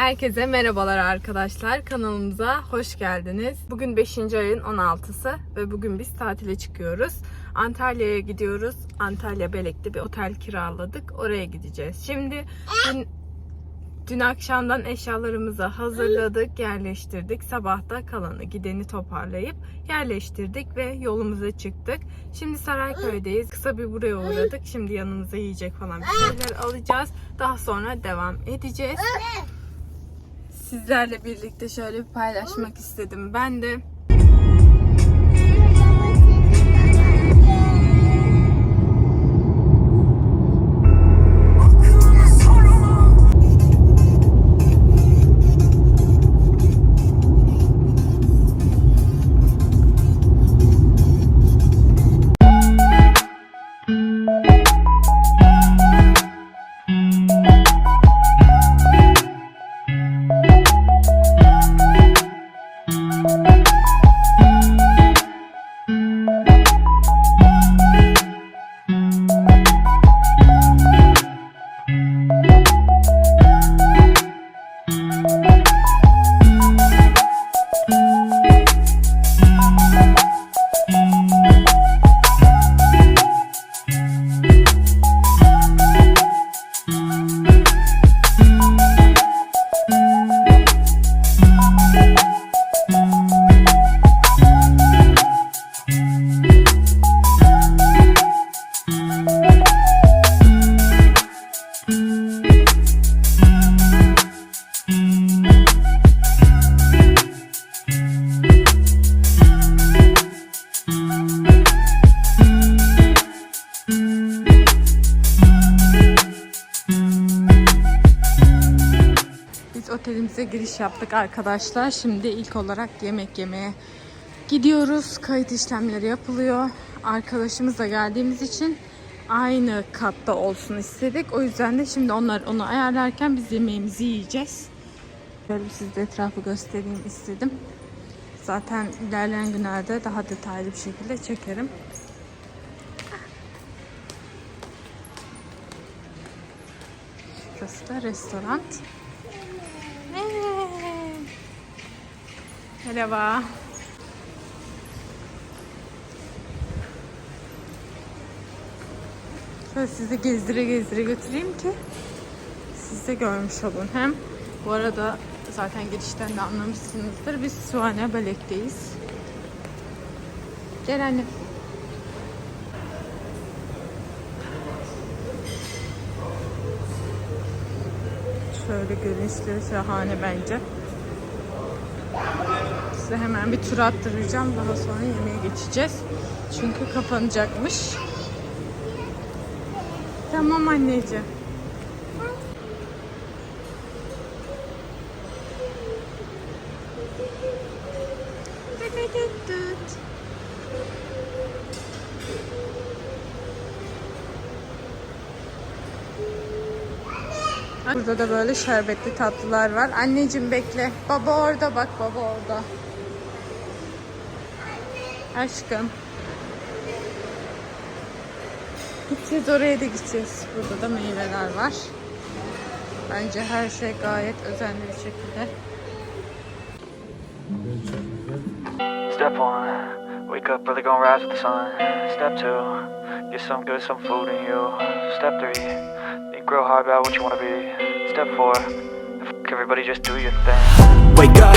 Herkese merhabalar arkadaşlar. Kanalımıza hoş geldiniz. Bugün 5. ayın 16'sı ve bugün biz tatile çıkıyoruz. Antalya'ya gidiyoruz. Antalya Belek'te bir otel kiraladık. Oraya gideceğiz. Şimdi dün, dün akşamdan eşyalarımızı hazırladık, yerleştirdik. Sabah da kalanı gideni toparlayıp yerleştirdik ve yolumuza çıktık. Şimdi Sarayköy'deyiz. Kısa bir buraya uğradık. Şimdi yanımıza yiyecek falan bir şeyler alacağız. Daha sonra devam edeceğiz sizlerle birlikte şöyle bir paylaşmak istedim. Ben de Biz otelimize giriş yaptık arkadaşlar. Şimdi ilk olarak yemek yemeye gidiyoruz. Kayıt işlemleri yapılıyor. Arkadaşımızla geldiğimiz için aynı katta olsun istedik. O yüzden de şimdi onlar onu ayarlarken biz yemeğimizi yiyeceğiz. Şöyle bir size etrafı göstereyim istedim. Zaten ilerleyen günlerde daha detaylı bir şekilde çekerim. Burası da restoran. Merhaba. Şöyle sizi gezdire gezdire götüreyim ki siz de görmüş olun. Hem bu arada zaten girişten de anlamışsınızdır. Biz Suhane Belek'teyiz. Gel anne. Şöyle görünüşleri şahane bence. Size hemen bir tur attıracağım. Daha sonra yemeğe geçeceğiz. Çünkü kapanacakmış. Tamam anneciğim. Burada da böyle şerbetli tatlılar var. Anneciğim bekle. Baba orada bak baba orada. Aşkım. Gideceğiz oraya da gideceğiz. Burada da meyveler var. Bence her şey gayet özenli bir şekilde. Step one, wake up early, gonna rise with the sun. Step two, get some good, some food in you. Step three, think real hard about what you wanna be. Step four, f- everybody just do your thing. Wake up,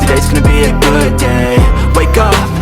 Today's gonna be a good day. Wake up.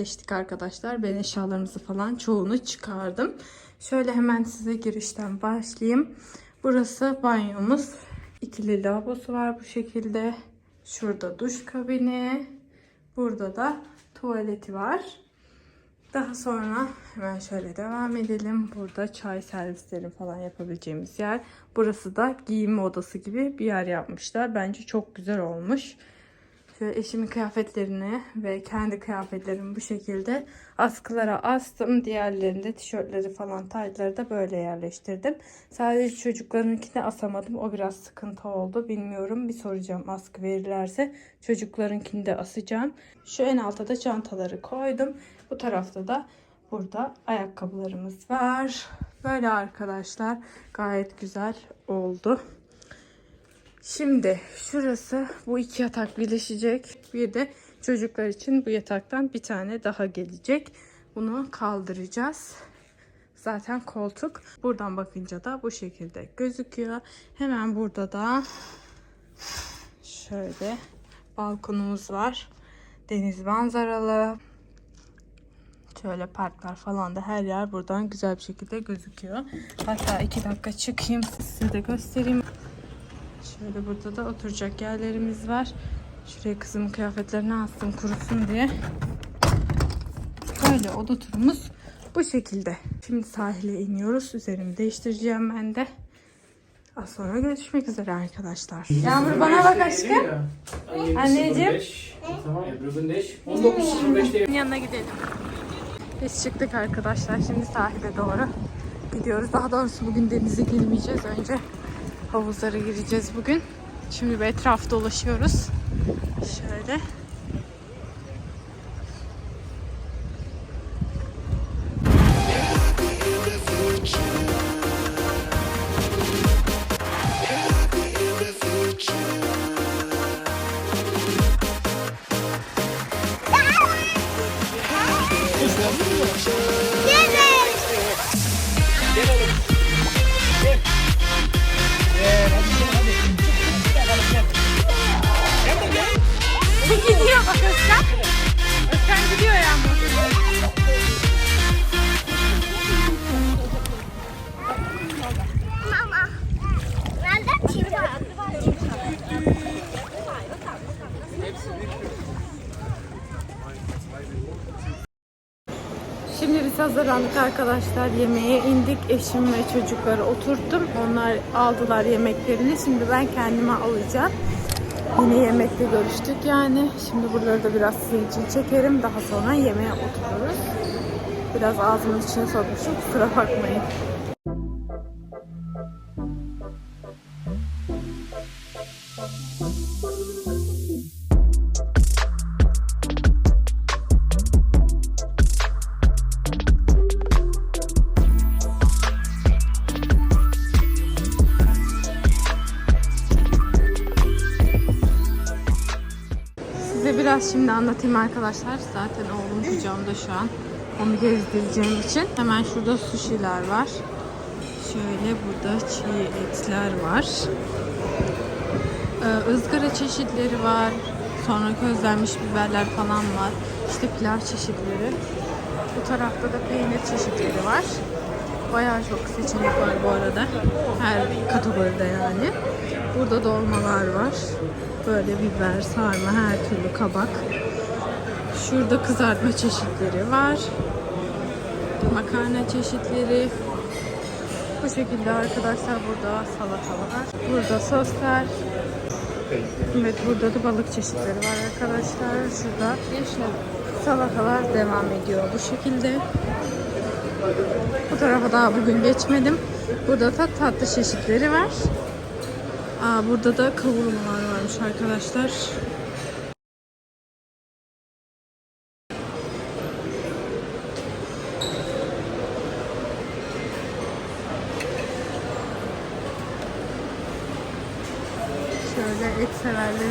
yerleştik arkadaşlar. Ben eşyalarımızı falan çoğunu çıkardım. Şöyle hemen size girişten başlayayım. Burası banyomuz. İkili lavabosu var bu şekilde. Şurada duş kabini. Burada da tuvaleti var. Daha sonra hemen şöyle devam edelim. Burada çay servisleri falan yapabileceğimiz yer. Burası da giyinme odası gibi bir yer yapmışlar. Bence çok güzel olmuş. Şöyle eşimin kıyafetlerini ve kendi kıyafetlerimi bu şekilde askılara astım. Diğerlerinde tişörtleri falan taytları da böyle yerleştirdim. Sadece çocuklarınkini asamadım. O biraz sıkıntı oldu. Bilmiyorum. Bir soracağım askı verirlerse. Çocuklarınkini de asacağım. Şu en alta da çantaları koydum. Bu tarafta da burada ayakkabılarımız var. Böyle arkadaşlar gayet güzel oldu. Şimdi şurası bu iki yatak birleşecek. Bir de çocuklar için bu yataktan bir tane daha gelecek. Bunu kaldıracağız. Zaten koltuk. Buradan bakınca da bu şekilde gözüküyor. Hemen burada da şöyle balkonumuz var. Deniz manzaralı. Şöyle parklar falan da her yer buradan güzel bir şekilde gözüküyor. Hatta iki dakika çıkayım size de göstereyim. Şöyle burada da oturacak yerlerimiz var. Şuraya kızımın kıyafetlerini astım kurusun diye. Böyle oda turumuz bu şekilde. Şimdi sahile iniyoruz. Üzerimi değiştireceğim ben de. Az sonra görüşmek üzere arkadaşlar. Yağmur bana bak aşkım. Anneciğim. Tamam Ebru Gündeş. 19.05'te Yanına gidelim. Biz çıktık arkadaşlar. Şimdi sahile doğru gidiyoruz. Daha doğrusu bugün denize girmeyeceğiz. Önce havuzlara gireceğiz bugün. Şimdi bir etraf dolaşıyoruz. Şöyle. Gidiyor hazırlandık arkadaşlar. Yemeğe indik. Eşim ve çocukları oturttum. Onlar aldılar yemeklerini. Şimdi ben kendime alacağım. Yine yemekte görüştük yani. Şimdi buraları da biraz sizin için çekerim. Daha sonra yemeğe otururuz. Biraz ağzımın içine sokmuşum. Kusura bakmayın. Anlatayım arkadaşlar. Zaten oğlum kucağımda şu an. Onu gezdireceğim için. Hemen şurada sushi'ler var. Şöyle burada çiğ etler var. Ee, ızgara çeşitleri var. Sonra közlenmiş biberler falan var. İşte pilav çeşitleri. Bu tarafta da peynir çeşitleri var. Bayağı çok seçenek var bu arada. Her kategoride yani. Burada dolmalar var. Böyle biber, sarma, her türlü kabak. Şurada kızartma çeşitleri var. Makarna çeşitleri. Bu şekilde arkadaşlar burada salatalar. Burada soslar. Evet burada da balık çeşitleri var arkadaşlar. Şurada salatalar devam ediyor bu şekilde. Bu tarafa daha bugün geçmedim. Burada da tatlı çeşitleri var. Aa, burada da kavurmalar varmış arkadaşlar.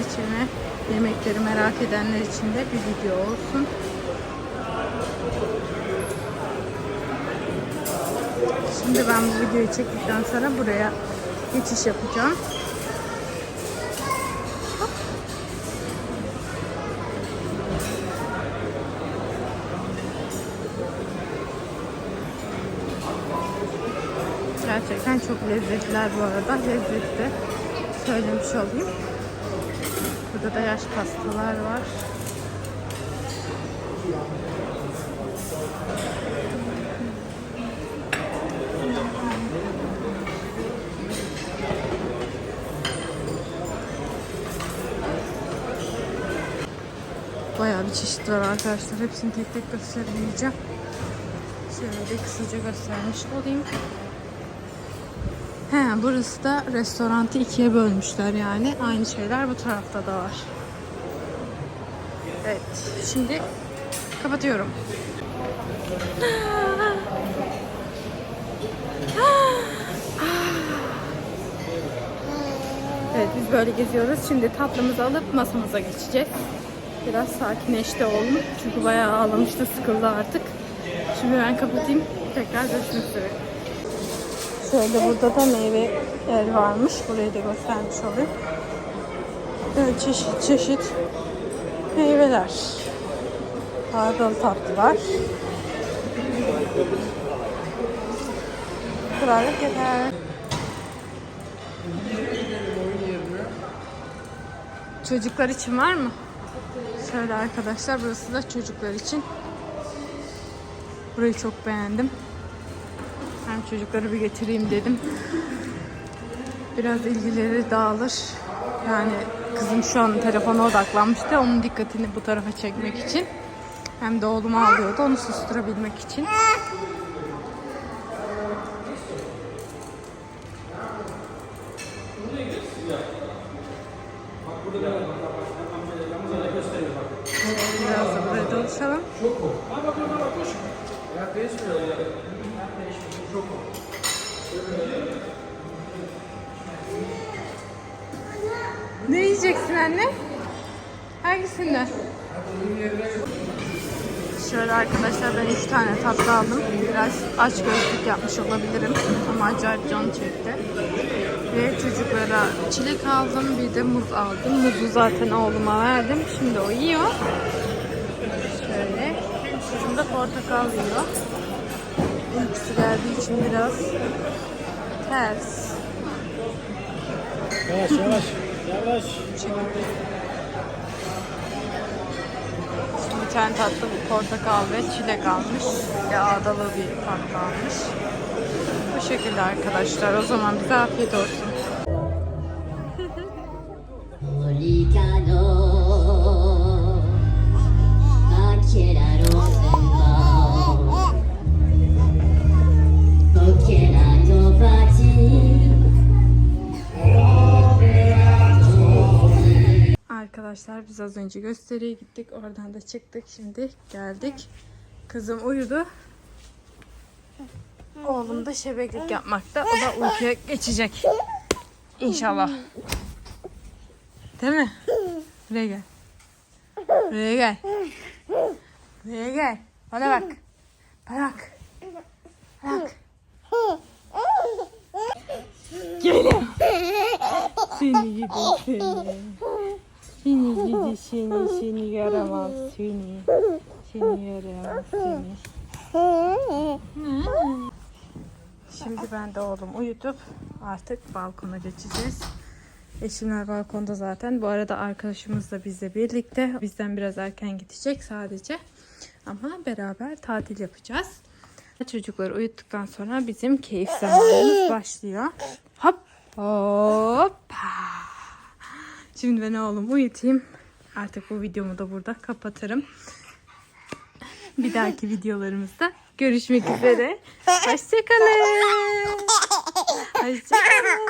sevenler yemekleri merak edenler için de bir video olsun. Şimdi ben bu videoyu çektikten sonra buraya geçiş yapacağım. Gerçekten çok lezzetler bu arada. Lezzetli söylemiş olayım. Burada da yaş pastalar var. Bayağı bir çeşit var arkadaşlar. Hepsini tek tek göstermeyeceğim. Şöyle kısaca göstermiş olayım. He, burası da restorantı ikiye bölmüşler yani. Aynı şeyler bu tarafta da var. Evet, şimdi kapatıyorum. Evet, biz böyle geziyoruz. Şimdi tatlımızı alıp masamıza geçeceğiz. Biraz sakinleşti oğlum. Çünkü bayağı ağlamıştı, sıkıldı artık. Şimdi ben kapatayım. Tekrar görüşmek üzere. Şöyle burada da meyve yer varmış. Burayı da göstermiş olayım. Böyle çeşit çeşit meyveler. Hardal tatlılar. Krallık yeter. Çocuklar için var mı? Şöyle arkadaşlar burası da çocuklar için. Burayı çok beğendim. Hem çocukları bir getireyim dedim. Biraz ilgileri dağılır. Yani kızım şu an telefona odaklanmıştı. Onun dikkatini bu tarafa çekmek için. Hem de oğlumu ağlıyordu. Onu susturabilmek için. Biraz da buraya dolaşalım. Ne yiyeceksin anne? Hangisinden? Şöyle arkadaşlar ben 3 tane tatlı aldım. Biraz aç gözlük yapmış olabilirim ama acayip can çekti. Ve çocuklara çilek aldım bir de muz aldım. Muzu zaten oğluma verdim. Şimdi o yiyor. Şöyle. Kızım da portakal yiyor. Uykusu geldiği için biraz ters. Yavaş yavaş. Yavaş. Şimdi bir tane tatlı bir portakal ve çilek almış. Bir ağdalı bir tatlı almış. Bu şekilde arkadaşlar. O zaman bize afiyet olsun. Arkadaşlar biz az önce gösteriye gittik. Oradan da çıktık. Şimdi geldik. Kızım uyudu. Oğlum da şebeklik yapmakta. O da uykuya geçecek. İnşallah. Değil mi? Buraya gel. Buraya gel. Buraya gel. Bana bak. Bana bak. Bak. Geliyor. Seni gidi seni. Seni gidi seni, seni yaramaz seni. Seni yaramaz seni. Şimdi ben de oğlum uyutup artık balkona geçeceğiz. Eşimler balkonda zaten. Bu arada arkadaşımız da bizle birlikte. Bizden biraz erken gidecek sadece. Ama beraber tatil yapacağız. Çocukları uyuttuktan sonra bizim keyif zamanımız başlıyor. Hop hoppa. Şimdi ben oğlumu uyutayım. Artık bu videomu da burada kapatırım. Bir dahaki videolarımızda görüşmek üzere. Hoşçakalın. Hoşçakalın.